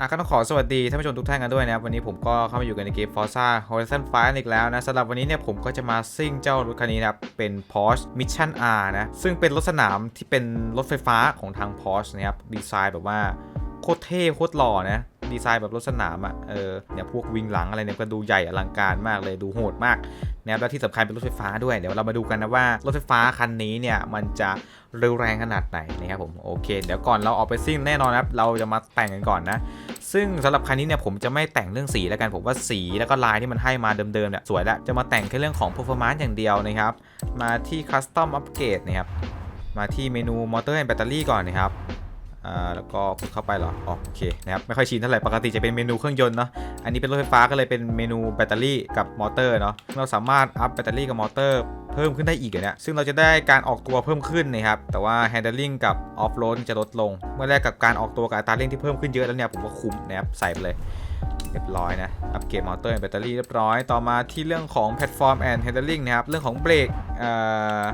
อะก็ต้องขอสวัสดีท่านผู้ชมทุกท่านกันด้วยนะครับวันนี้ผมก็เข้ามาอยู่กันในเกม Forza Horizon 5 อีกแล้วนะสำหรับวันนี้เนี่ยผมก็จะมาซิ่งเจ้ารถคันนี้นะครับเป็น Porsche Mission R นะซึ่งเป็นรถสนามที่เป็นรถไฟฟ้าของทาง Porsche นะครับดีไซน์แบบว่าโคตรเท่โคตรหล่อนะดีไซน์แบบรถสนามอะเออเนี่ยพวกวิงหลังอะไรเนี่ยก็ดูใหญ่อลังการมากเลยดูโหดมากนะครับแล้วที่สำคัญเป็นรถไฟฟ้าด้วยเดี๋ยวเรามาดูกันนะว่ารถไฟฟ้าคันนี้เนี่ยมันจะ เร็วแรงขนาดไหนนะครับผมโอเค เดี๋ยวก่อนเราออกไปซิ่งแน่นอนครับเราจะมาแต่งกันก่อนนะ ซึ่งสำหรับคันนี้เนี่ยผมจะไม่แต่งเรื่องสีแล้วกันผมว่าสีแล้วก็ลายที่มันให้มาเดิมๆเนี่ยสวยแล้วจะมาแต่งแค่เรื่องของ performance อย่างเดียวนะครับมาที่ custom upgrade นะครับมาที่เมนู motor and battery ก่อนนะครับ อ่าแล้วก็กดเข้าไปเหรออ๋อโอเคนะครับไม่ค่อยชินเท่าไหร่ปกติจะเป็นเมนูเครื่องยนต์เนาะอันนี้เป็นรถไฟฟ้าก็เลยเป็นเมนูแบตเตอรี่กับมอเตอร์เนาะเราสามารถอัพแบตเตอรี่กับมอเตอร์เพิ่มขึ้นได้อีกเนี่ยซึ่งเราจะได้การออกตัวเพิ่มขึ้นนะครับ แต่ว่า handling กับ off road จะลดลง เมื่อแรกกับการออกตัวกับอัตราเร่งที่เพิ่มขึ้นเยอะแล้วเนี่ยผมก็คุมนะครับใส่ไปเลยเรียบร้อยนะ อัปเกรดมอเตอร์แบตเตอรี่เรียบร้อย ต่อมาที่เรื่องของแพลตฟอร์มแอนด์ handling นะครับ เรื่องของเบรกเอ่อ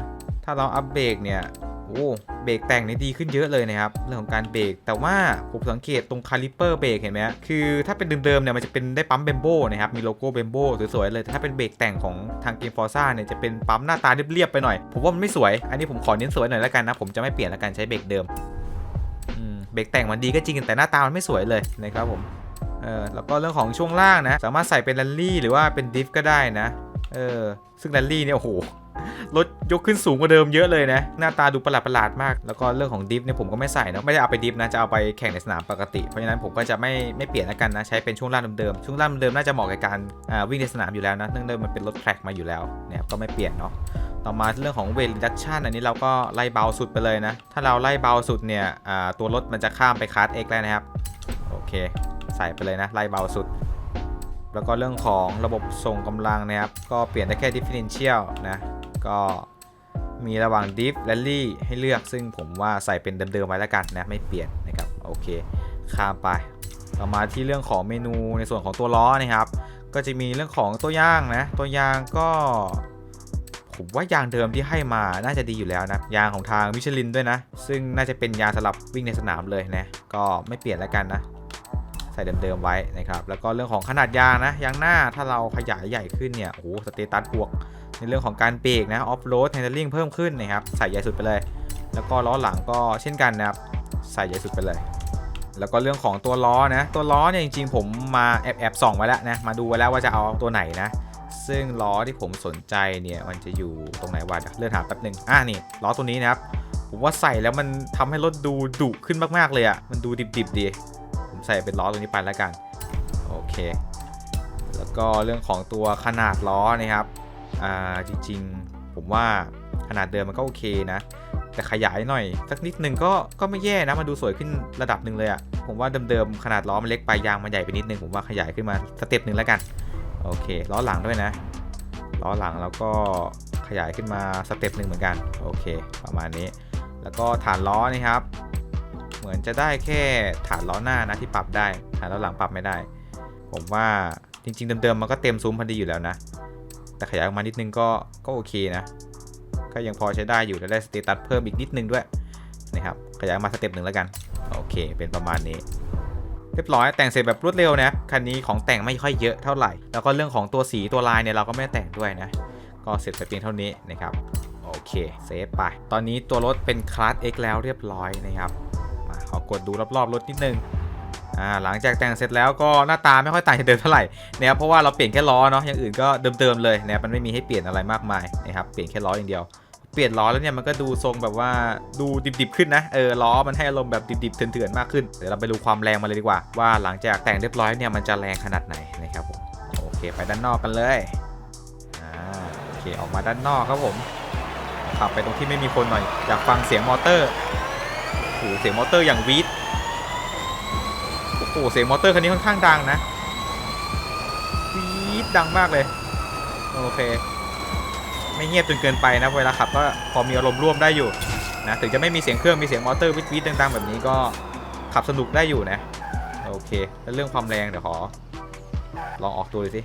ถ้าเราอัปเบรกเนี่ยโอ้เบรกแต่งนี่ดีขึ้นเยอะเลยนะครับเรื่องของการเบรกแต่ว่าผมสังเกตตรงคาลิเปอร์เบรกเห็นไหมฮะคือถ้าเป็นเดิมๆเนี่ยมันจะเป็นได้ปั๊มเบมโบนะครับมีโลโก้เบมโบสวยๆเลยแต่ถ้าเป็นเบรกแต่งของทางเกมฟอร์ซ่าเนี่ยจะเป็นปั๊มหน้าตาเรียบๆไปหน่อย ผมว่ามันไม่สวย อันนี้ผมขอเน้นสวยหน่อยแล้วกันนะผมจะไม่เปลี่ยนแล้วกันใช้เบรกเดิมเบรกแต่งมันดีก็จริงแต่หน้าตามันไม่สวยเลยนะครับผมเออแล้วก็เรื่องของช่วงล่างนะสามารถใส่เป็นแรลลี่หรือว่าเป็นดิฟก็ได้นะเออซึ่งแรลลี่เนี่ยโอ้โห รถยกขึ้นสูงกว่าเดิมเยอะเลยนะ หน้าตาดูประหลาดประหลาดๆมาก แล้วก็เรื่องของดิฟเนี่ยผมก็ไม่ใส่นะไม่ได้เอาไปดิฟนะจะเอาไปแข่งในสนามปกติ เพราะฉะนั้นผมก็จะไม่ไม่เปลี่ยนแล้วกันนะ ใช้เป็นช่วงล่างเดิมๆช่วงล่างเดิมน่าจะเหมาะกับการวิ่งในสนามอยู่แล้วนะเนื่องด้วยมันเป็นรถแทร็กมาอยู่แล้วเนี่ยก็ไม่เปลี่ยนเนาะต่อมาเรื่องของเวท r ดั c ชั n อันนี้เราก็ไล่เบาสุดไปเลยนะ ถ้าเราไล่เบาสุดเนี่ยตัวรถมันจะข้ามไปคาร์ด X แล้วนะครับ โอเค ใส่ไปเลยนะ ไล่เบาสุด แล้วก็เรื่องของระบบส่งกำลังนะครับ ก็เปลี่ยนได้แค่ differential นะ ก็มีระหว่าง diff rally ให้เลือก ซึ่งผมว่าใส่เป็นเดิมๆไว้แล้วกันนะ ไม่เปลี่ยนนะครับ โอเค ข้ามไป ต่อมาที่เรื่องของเมนูในส่วนของตัวล้อนะครับ ก็จะมีเรื่องของตัวยางนะ ตัวยางก็ผมว่ายางเดิมที่ให้มาน่าจะดีอยู่แล้วนะ ยางของทางมิชลินด้วยนะ ซึ่งน่าจะเป็นยางสำหรับวิ่งในสนามเลยนะ ก็ไม่เปลี่ยนแล้วกันนะ ใส่เดิมๆไว้นะครับ แล้วก็เรื่องของขนาดยางนะยางหน้าถ้าเราขยายใหญ่ขึ้นเนี่ยโอ้โหสเตตัสบวก ในเรื่องของการเบรกนะออฟโรดแฮนด์ลิงเพิ่มขึ้นนะครับใส่ใหญ่สุดไปเลย แล้วก็ล้อหลังก็เช่นกันนะครับใส่ใหญ่สุดไปเลย แล้วก็เรื่องของตัวล้อนะตัวล้อเนี่ยจริงๆ ผมมาแอบแอบส่องไว้แล้วนะมาดูไว้แล้วว่าจะเอาตัวไหนนะซึ่งล้อที่ผมสนใจเนี่ยมันจะอยู่ตรงไหนวะเดี๋ยวเลื่อนหาแป๊บหนึ่งอะนี่ล้อตัวนี้นะครับผมว่าใส่แล้วมันทำให้รถดูดุขึ้นมากๆเลยอะ่ะมันดูดิบๆดี ใส่เป็นล้อตัวนี้ไปแล้วกัน โอเค แล้วก็เรื่องของตัวขนาดล้อนะครับอ่าจริงๆ ผมว่าขนาดเดิมมันก็โอเคนะ แต่ขยายหน่อย สักนิดหนึ่งก็ก็ไม่แย่นะมันดูสวยขึ้นระดับหนึ่งเลยอะ่ะผมว่าเดิมๆขนาดล้อมันเล็กไปยางมันใหญ่ไปนิดนึงผมว่าขยายขึ้นมาสเต็ปหนึ่งแล้วกันโอเคล้อหลังด้วยนะล้อหลังแล้วก็ขยายขึ้นมาสเต็ปหนึ่งเหมือนกันโอเค ประมาณนี้ แล้วก็ฐานล้อนี่ครับ เหมือนจะได้แค่ฐานล้อหน้านะที่ปรับได้ ฐานล้อหลังปรับไม่ได้ ผมว่าจริง ๆ เดิมๆมันก็เต็มซุ้มพอดีอยู่แล้วนะ แต่ขยายออกมานิดนึงก็ก็โอเคนะ ก็ยังพอใช้ได้อยู่และได้สเตตัสเพิ่มอีกนิดนึงด้วยนะครับขยายมาสเต็ปหนึ่งแล้วกันโอเค เป็นประมาณนี้เรียบร้อยแต่งเสร็จแบบรวดเร็วนะคันนี้ของแต่งไม่ค่อยเยอะเท่าไหร่ แล้วก็เรื่องของตัวสีตัวลายเนี่ยเราก็ไม่แต่งด้วยนะ ก็เสร็จไปเพียงเท่านี้นะครับโอเคเซฟไป ตอนนี้ตัวรถเป็นคลาส X แล้วเรียบร้อยนะครับ อกดดูรอบๆรถนิดนึงอ่าหลังจากแต่งเสร็จแล้วก็หน้าตาไม่ค่อยต่างจากเดิมเท่าไหร่นะครับเพราะว่าเราเปลี่ยนแค่ล้อเนาะอย่างอื่นก็เดิมๆเลยนะครับมันไม่มีให้เปลี่ยนอะไรมากมายนะครับเปลี่ยนแค่ล้ออย่างเดียว เปลี่ยนล้อแล้วเนี่ยมันก็ดูทรงแบบว่าดูดิบๆขึ้นนะเออล้อมันให้อารมณ์แบบดิบๆเถื่อนๆมากขึ้นเดี๋ยวเราไปดูความแรงมาเลยดีกว่า ว่าหลังจากแต่งเรียบร้อยเนี่ยมันจะแรงขนาดไหนนะครับผมโอเคไปด้านนอกกันเลยอ่าโอเคออกมาด้านนอกครับผมขับไปตรงที่ไม่มีคนหน่อยอยากฟังเสียงมอเตอร์ หเสียงมอเตอร์อย่างวีดโอ้โหเสียงมอเตอร์คันนี้ค่อนข้างดังนะวีดดังมากเลย โอเค ไม่เงียบจนเกินไปนะเวลาขับก็พอมีอารมณ์ร่วมได้อยู่นะถึงจะไม่มีเสียงเครื่องมีเสียงมอเตอร์วิดวิดดังๆแบบนี้ก็ขับสนุกได้อยู่นะโอเคแล้วเรื่องความแรงเดี๋ยวขอ ลองออกตัวดูสิ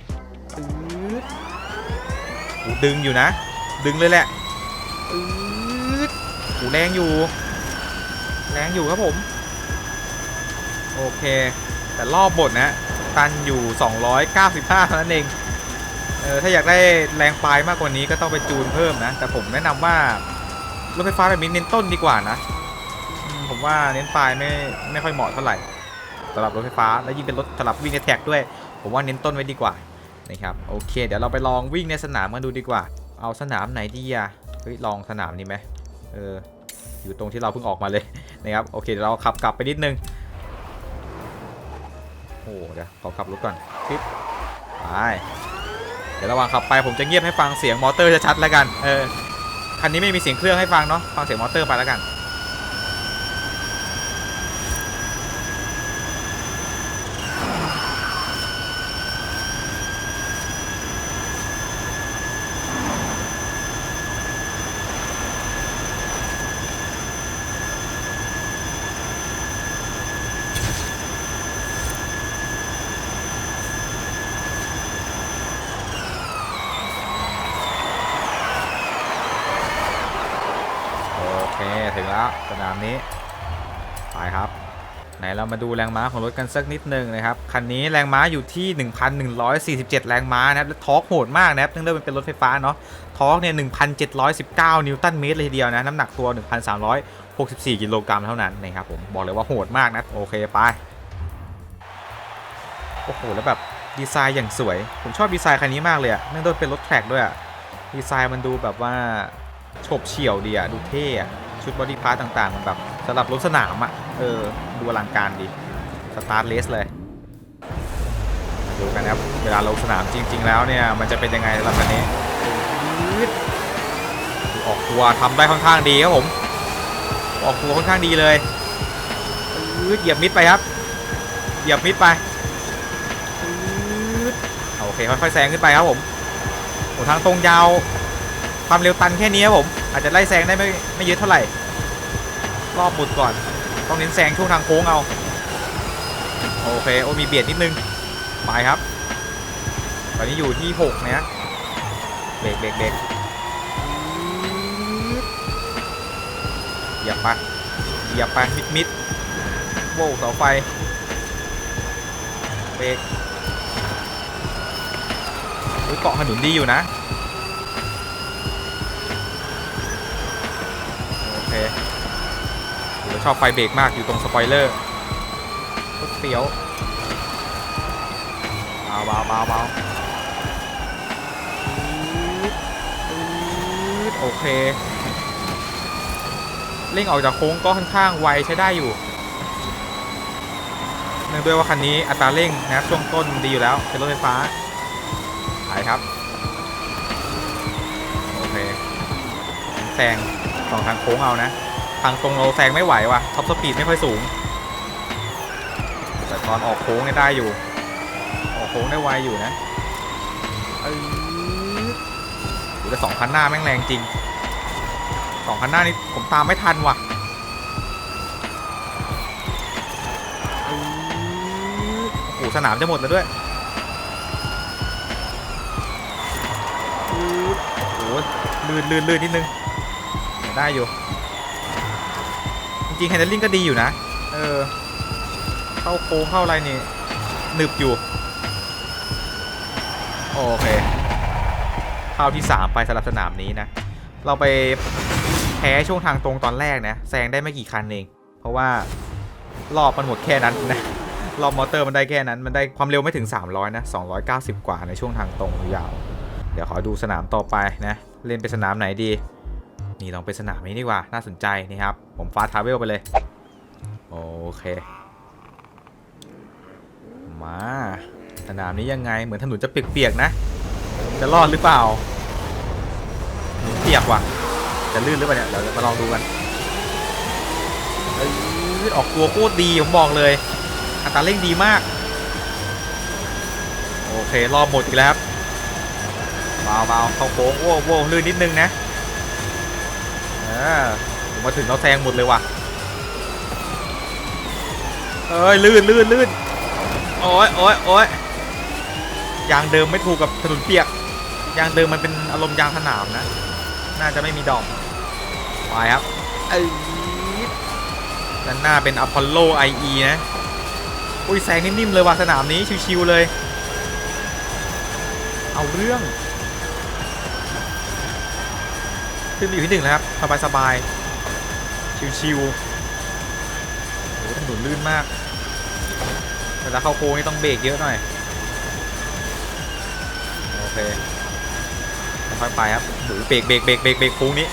ดึงอยู่นะ ดึงเลยแหละอูแรงอยู่ แรงอยู่ครับผม โอเค แต่รอบบทนะ ตันอยู่ 295เท่านั้นเองเออถ้าอยากได้แรงปลายมากกว่านี้ก็ต้องไปจูนเพิ่มนะ แต่ผมแนะนำว่ารถไฟฟ้าแบบนี้เน้นต้นดีกว่านะ ผมว่าเน้นปลายไม่ไม่ค่อยเหมาะเท่าไหร่สำหรับรถไฟฟ้าและยิ่งเป็นรถสำหรับวิ่งในแท็กด้วย ผมว่าเน้นต้นไว้ดีกว่านะครับโอเค เดี๋ยวเราไปลองวิ่งในสนามกันดูดีกว่า เอาสนามไหนดีอะเฮ้ยลองสนามนี้ไหมเออ อยู่ตรงที่เราเพิ่งออกมาเลยนะครับโอเคเดี๋ยวเราขับกลับไปนิดนึงโอ้เดี๋ยวขอขับรถก่อนปิ๊บไปเดี๋ยวระหว่างขับไปผมจะเงียบให้ฟังเสียงมอเตอร์ชัดๆแล้วกันเออคันนี้ไม่มีเสียงเครื่องให้ฟังเนาะฟังเสียงมอเตอร์ไปแล้วกัน โอเค ถึง แล้วสนามนี้ ไปครับ ไหนเรามาดูแรงม้าของรถกันสักนิดนึงนะครับ คันนี้แรงม้าอยู่ที่ 1,147 แรงม้านะครับ และทอร์กโหดมากนะครับเนื่องด้วยมันเป็นรถไฟฟ้าเนาะ ทอร์กเนี่ย 1,719 นิวตันเมตรเลยทีเดียวนะ น้ำหนักตัว 1,364 กิโลกรัมเท่านั้นนะครับผม บอกเลยว่าโหดมากนะ โอเคไป โอ้โห แล้วแบบดีไซน์อย่างสวย ผมชอบดีไซน์คันนี้มากเลยอะเนื่องด้วยเป็นรถแทร็กด้วยอะดีไซน์มันดูแบบว่าโฉบเฉี่ยวดีอะดูเท่อะ ชุดบอดี้พาร์ตต่างๆ มันแบบสำหรับรถสนามอะเออ ดูอลังการดี สตาร์ทเลสเลยมาดูกันนะครับ เวลาลงสนามจริง ๆ แล้วเนี่ย มันจะเป็นยังไงสำหรับคันนี้ ออกตัวทำได้ค่อนข้างดีครับผม ออกตัวค่อนข้างดีเลยเหยียบมิดไปครับ เหยียบมิดไปอืดโอเคค่อยๆแซงขึ้นไปครับผมโอ้ทางตรงยาว ความเร็วตันแค่นี้ครับผม อาจจะไล่แซงได้ไม่ไม่เยอะเท่าไหร่ รอบหมุดก่อน ต้องเน้นแซงช่วงทางโค้งเอา โอเค โอ้มีเบียดนิดนึง ไปครับ ตอนนี้อยู่ที่6นะเบรกเบรกเบรกเหยียบไปเหยียบไปมิดมิดโว้เสาไฟเบรกเกาะถนนดีอยู่นะ โอเคผม ชอบไฟเบรกมากอยู่ตรงสปอยเลอร์เฟี้ยวเบาเบาเบาเบาโอเค เร่งออกจากโค้งก็ค่อนข้างไวใช้ได้อยู่ เนื่องด้วยว่าคันนี้อัตราเร่งนะช่วงต้นดีอยู่แล้วเป็นรถไฟฟ้าไปครับ โอเคแซงสองทางโค้งเอานะ ทางตรงเราแซงไม่ไหวว่ะท็อปสปีดไม่ค่อยสูง แต่ตอนออกโค้งได้อยู่ ออกโค้งได้ไวอยู่นะเออแต่สองคันหน้าแม่งแรงจริงสองคันหน้านี่ผมตามไม่ทันว่ะออโอ้โหสนามจะหมดแล้วด้วยโอ้โหลื่นลื่นลื่นนิดนึงได้อยู่ ริงๆแฮนด์ลิงก็ดีอยู่นะ เออ เข้าโค้งเข้าอะไรนี่หนึบอยู่ โอเคเข้าที่ 3 ไปสำหรับสนามนี้นะ เราไปแพ้ช่วงทางตรงตอนแรกนะแซงได้ไม่กี่คันเอง เพราะว่ารอบมันหมดแค่นั้นนะรอบมอเตอร์มันได้แค่นั้น มันได้ความเร็วไม่ถึง 300 นะ 290 กว่าในช่วงทางตรงยาว เดี๋ยวขอดูสนามต่อไปนะ เล่นเป็นสนามไหนดี นี่ลองเป็นสนามนี้ดีกว่า น่าสนใจนี่ครับ ผมฟาทาเวลไปเลย โอเค มา สนามนี้ยังไง เหมือนถนนจะเปียกๆนะ จะรอดหรือเปล่าเปียกว่ะ จะลื่นหรือเปล่าเนี่ย เดี๋ยวมาลองดูกันเอ้ยออกตัวโคตรดี ผมบอกเลย อัตราเร่งดีมาก โอเค รอบหมดอีกแล้วครับเบาๆเข้าโค้งโว้โว้ลื่นนิดนึงนะ มมาถึงเราแซงหมดเลยว่ะเอ้ยลื่นลื่นลื่นโอ้ยโอ้ยโอ้ยยางเดิมไม่ถูกกับถนนเปียกยางเดิมมันเป็นอารมณ์ยางสนามนะ น่าจะไม่มีดอกไปครับเอ้ยด้านหน้าเป็นอพอลโล IE นะอุ้ยแซงนิ่มๆเลยว่ะสนามนี้ชิวๆเลย เอาเรื่อง ขึ้นอยู่ที่หนึ่งแล้วครับสบายๆชิวๆโอ้ถนนลื่นมากเวลาเข้าโค้งนี่ต้องเบรกเยอะหน่อยโอเคค่อยไปครับหรือเบรกเบรกเบรกเบรกเบรกโค้งนี้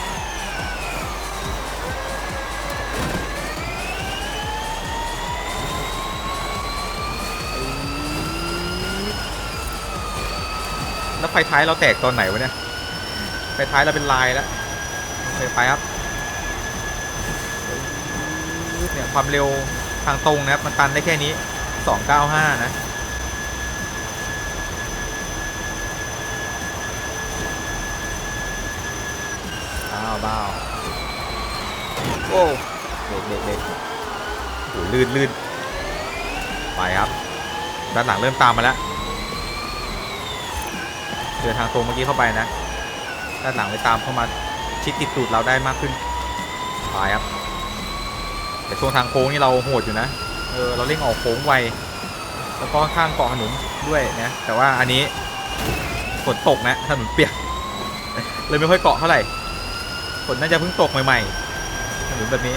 แล้วไฟท้ายเราแตกตอนไหนวะเนี่ยไฟท้ายเราเป็นลายแล้ว เคไปครับเนี่ยความเร็วทางตรงนะครับ มันตันได้แค่นี้ 295 นะบ้าวบ้าวโอ้เบรกเบรกเบรกโอ้ลื่นลื่นไปครับ ด้านหลังเริ่มตามมาแล้วเดินทางตรงเมื่อกี้เข้าไปนะ ด้านหลังไปตามเข้ามา ชิดติดตูดเราได้มากขึ้นไปครับ แต่ช่วงทางโค้งนี่เราโหดอยู่นะ เออเราเร่งออกโค้งไว แล้วก็ข้างเกาะถนนด้วยนะ แต่ว่าอันนี้ฝนตกนะถนนเปียก เลยไม่ค่อยเกาะเท่าไหร่ ฝนน่าจะเพิ่งตกใหม่ๆถนนแบบนี้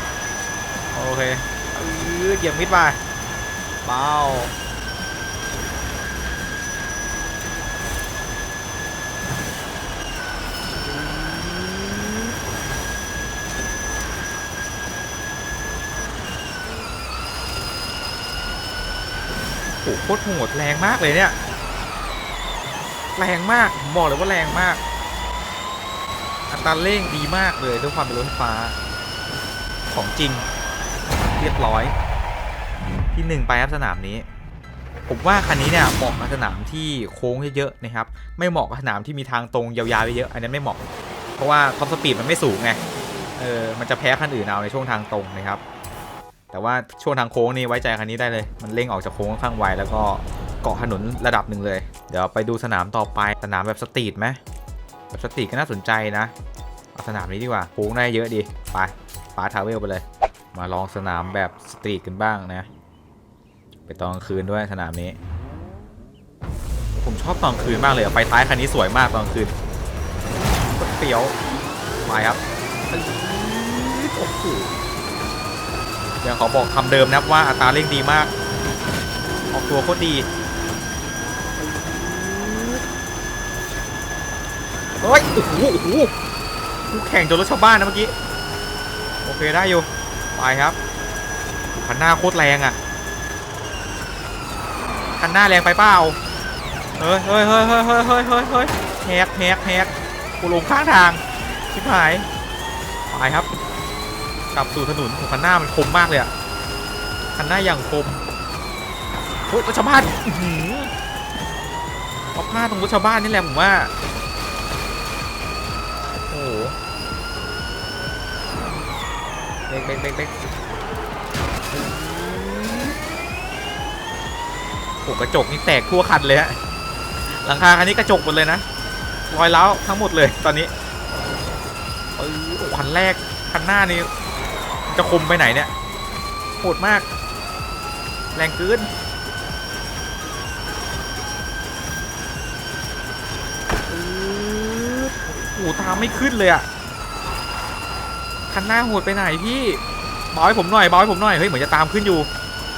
โอเคเออเหยียบมิดไปเบา โคตรโหดแรงมากเลยเนี่ย แรงมากบอกเลยว่าแรงมาก อัตราเร่งดีมากเลยด้วยความเป็นรถไฟฟ้า ของจริง เรียบร้อย ที่หนึ่งไปครับสนามนี้ ผมว่าคันนี้เนี่ยเหมาะกับสนามที่โค้งเยอะๆนะครับ ไม่เหมาะกับสนามที่มีทางตรงยาวๆเยอะอันนั้นไม่เหมาะ เพราะว่าท็อปสปีดมันไม่สูงไง เออ มันจะแพ้คันอื่นเอาในช่วงทางตรงนะครับ แต่ว่าช่วงทางโค้งนี่ไว้ใจคันนี้ได้เลย มันเร่งออกจากโค้งค่อนข้างไวแล้วก็เกาะถนนระดับหนึ่งเลย เดี๋ยวไปดูสนามต่อไปสนามแบบสตรีทไหมแบบสตรีทก็น่าสนใจนะเอาสนามนี้ดีกว่าโค้งได้เยอะดีไปปาทาวเวลไปเลย มาลองสนามแบบสตรีทกันบ้างนะ ไปตอนกลางคืนด้วยสนามนี้ ผมชอบตอนคืนมากเลยไฟท้ายคันนี้สวยมากตอนคืนเปรี้ยวไปครับโอ้โห เดี๋ยวขอบอกคำเดิมนะครับว่าอัตราเร่งดีมาก ออกตัวโคตรดีโอ้ยโอ้โหโอ้โหกูแข่งจนรถชาวบ้านนะเมื่อกี้ โอเคได้อยู่ ไปครับคันหน้าโคตรแรงอะคันหน้าแรงไปเปล่าเฮ้เฮ้ยเฮ้ยเฮ้ยเฮ้ยเฮ้ยเฮ้ยแฮกแฮกแฮกกูลงข้างทาง ชิบหาย ไปครับ กลับสู่ถนนคันหน้ามันคมมากเลยอะคันหน้าอย่างคมเฮ้ยรถชาวบ้านเอาพลาตรงรถชาวบ้านนี่แหละผมว่า โอ้โหเบรกเบรกเบรกเบรกโอ้กระจกนี่แตกทั่วคันเลยฮะ หลังคาคันนี้กระจกหมดเลยนะ รอยร้าวทั้งหมดเลยตอนนี้ออโอ้คันแรกคันหน้านี่ จะคมไปไหนเนี่ยโหดมาก แรงเกินอืดโอ้ตามไม่ขึ้นเลยอะคันหน้าโหดไปไหนพี่บอยผมหน่อยบอยผมหน่อยเฮ้ยเหมือนจะตามขึ้นอยู่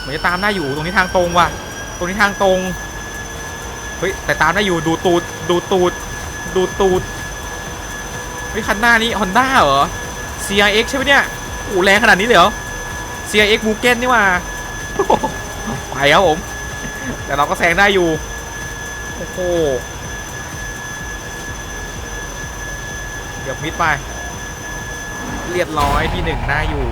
เหมือนจะตามได้อยู่ตรงนี้ทางตรงว่ะ ตรงนี้ทางตรงเฮ้ยแต่ตามได้อยู่ดูตูดดูตูดดูตูดเฮ้ยคันหน้านี้ฮอนด้าเหรอ CRX ใช่ไหมเนี่ย โอ้แรงขนาดนี้เลยเหรอ CRX มูเก้นนี่ว่าไปครับผม แต่เราก็แซงได้อยู่ โอ้โหเดี๋ยวมิดไป เรียบร้อยที่หนึ่งได้อยู่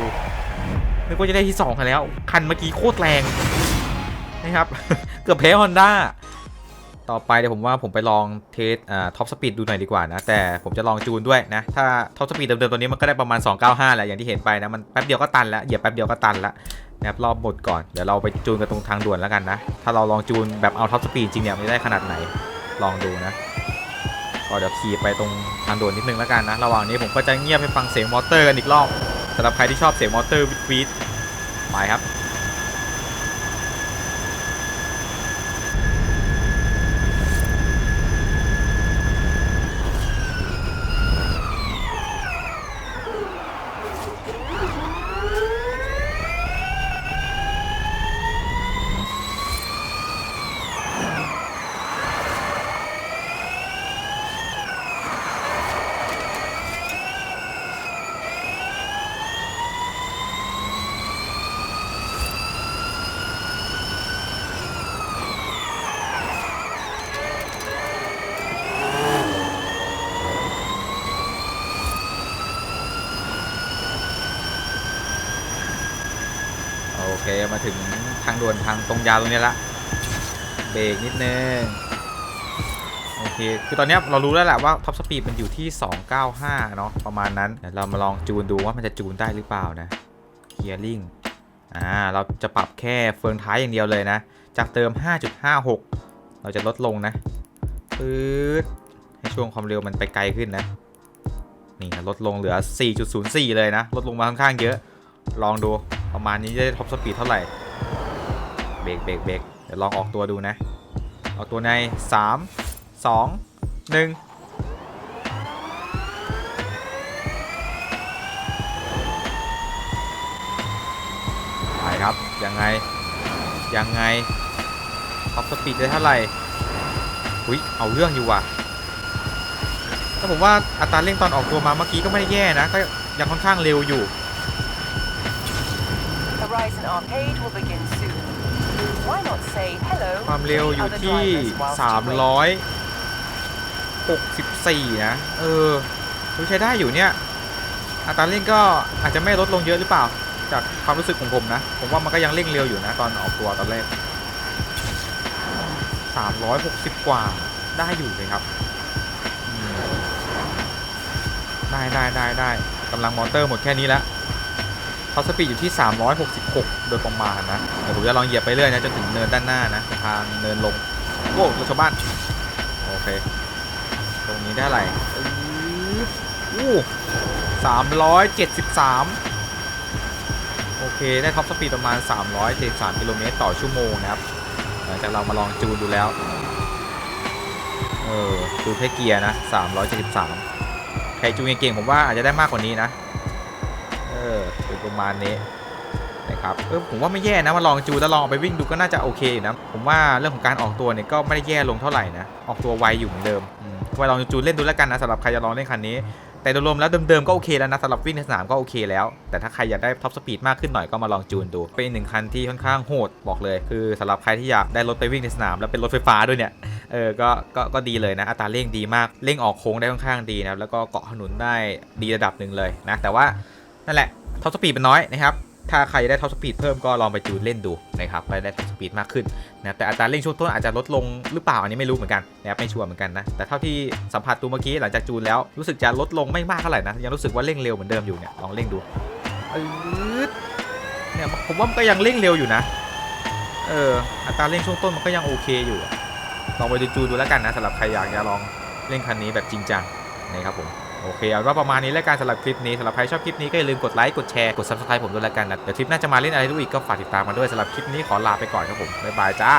นึกว่าจะได้ที่สองกันแล้ว คันเมื่อกี้โคตรแรงนะครับ เกือบแพ้ฮอนด้า ต่อไปเดี๋ยวผมว่าผมไปลองเทสอ่าท็อปสปีดดูหน่อยดีกว่านะ แต่ผมจะลองจูนด้วยนะ ถ้าท็อปสปีดเดิมๆตัวนี้มันก็ได้ประมาณ 295แหละอย่างที่เห็นไปนะ มันแป๊บเดียวก็ตันแล้วเหยียบแป๊บเดียวก็ตันแล้วนะครับรอบหมดก่อนเดี๋ยวเราไปจูนกันตรงทางด่วนแล้วกันนะ ถ้าเราลองจูนแบบเอาท็อปสปีดจริงเนี่ยมันได้ขนาดไหนลองดูนะก็เดี๋ยวขี่ไปตรงทางด่วนนิดนึงแล้วกันนะ ระหว่างนี้ผมก็จะเงียบให้ฟังเสียงมอเตอร์กันอีกรอบสำหรับใครที่ชอบเสียงมอเตอร์วิดวิดไปครับ ถึงทางด่วนทางตรงยาวตรงนี้ละเบรกนิดนึงโอเค คือตอนนี้เรารู้แล้วแหละว่าท็อปสปีดมันอยู่ที่ 295 เนาะประมาณนั้นเดี๋ยวเรามาลองจูนดูว่ามันจะจูนได้หรือเปล่านะเกียร์ลิงอ่า เราจะปรับแค่เฟืองท้ายอย่างเดียวเลยนะ จากเติม 5.56 เราจะลดลงนะปื๊ดให้ช่วงความเร็วมันไปไกลขึ้นนะ นี่นะลดลงเหลือ 4.04 เลยนะ ลดลงมาค่อนข้างเยอะ ลองดูประมาณนี้จะได้ท็อปสปีดเท่าไหร่ เบรกเบรกเบรกเดี๋ยวลองออกตัวดูนะ ออกตัวใน 3 2 1ไปครับยังไง ยังไงท็อปสปีดได้เท่าไหร่อุ้ยเอาเรื่องอยู่ว่ะแต่ผมว่าอัตราเร่งตอนออกตัวมาเมื่อกี้ก็ไม่ได้แย่นะ ก็ยังค่อนข้างเร็วอยู่ ความเร็ว to the อยู่ other ที่ drivers whilst you wait? 364 นะ เออดูใช้ได้อยู่เนี่ย อัตราเร่งก็อาจจะไม่ลดลงเยอะหรือเปล่า จากความรู้สึกของผมนะ ผมว่ามันก็ยังเร่งเร็วอยู่นะตอนออกตัวตอนแรก 360 กว่าได้อยู่เลยครับอืมได้ได้ได้ได้กำลังมอเตอร์หมดแค่นี้แล้ว ท็อปสปีดอยู่ที่ 366 โดยประมาณนะเดี๋ยวผมจะลองเหยียบไปเรื่อยนะจนถึงเนินด้านหน้านะทางเนินลงโอ้รถชาวบ้านโอเค ตรงนี้ได้อะไรอู้สามร้อยเจ็ดสิบสามโอเค ได้ท็อปสปีดประมาณ 373กิโลเมตรต่อชั่วโมงนะครับหลังจากเรามาลองจูนดูแล้ว เออจูนแค่เกียร์นะ 373 ใครจูนเก่งๆผมว่าอาจจะได้มากกว่านี้นะ ออเป็นประมาณนี้นะครับเออผมว่าไม่แย่นะมาลองจูแล้วลองเอาไปวิ่งดูก็น่าจะโอเคอยู่นะผมว่าเรื่องของการออกตัวเนี่ยก็ไม่ได้แย่ลงเท่าไหร่นะออกตัวไวอยู่เหมือนเดิมไว้ลองจูเล่นดูแล้วกันนะสำหรับใครจะลองเล่นคันนี้ แต่โดยรวมแล้วเดิมๆก็โอเคแล้วนะสำหรับวิ่งในสนามก็โอเคแล้ว แต่ถ้าใครอยากได้ท็อปสปีดมากขึ้นหน่อยก็มาลองจูนดู เป็นอีกหนึ่งคันที่ค่อนข้างโหดบอกเลย คือสำหรับใครที่อยากได้รถไปวิ่งในสนามแล้วเป็นรถไฟฟ้าด้วยเนี่ยเออก็ก็ก็ดีเลยนะอัตราเร่งดีมากเร่งออกโค้งได้ค่อนข้างดีนะแล้วก็เกาะถนนได้ดีระดับหนึ่งเลยนะแต่ว่า นั่นแหละท็อปสปีดมันน้อยนะครับถ้าใครได้ท็อปสปีดเพิ่มก็ลองไปจูนเล่นดูนะครับไปได้ท็อปสปีดมากขึ้นนะแต่อัตราเร่งช่วงต้นอาจจะลดลงหรือเปล่าอันนี้ไม่รู้เหมือนกันนะครับไม่ชัวร์เหมือนกันนะแต่เท่าที่สัมผัสตัวเมื่อกี้หลังจากจูนแล้วรู้สึกจะลดลงไม่มากเท่าไหร่นะยังรู้สึกว่าเร่งเร็วเหมือนเดิมอยู่เนี่ยลองเร่งดูเนี่ยผมว่ามันก็ยังเร่งเร็วอยู่นะเอออัตราเร่งช่วงต้นมันก็ยังโอเคอยู่ลองไปดูจูนดูแล้วกันนะสำหรับใครอยากจะลองเล่นคันนี้แบบจริงจังนะครับผม โอเคเอาว่าประมาณนี้แล้วกันสำหรับคลิปนี้สำหรับใครชอบคลิปนี้ก็อย่าลืมกดไลค์กดแชร์กด subscribe ผมด้วยแล้วกันนะเดี๋ยวคลิปหน้าจะมาเล่นอะไรดูอีกก็ฝากติดตามมาด้วยสำหรับคลิปนี้ขอลาไปก่อนครับผมบ๊ายบายจ้า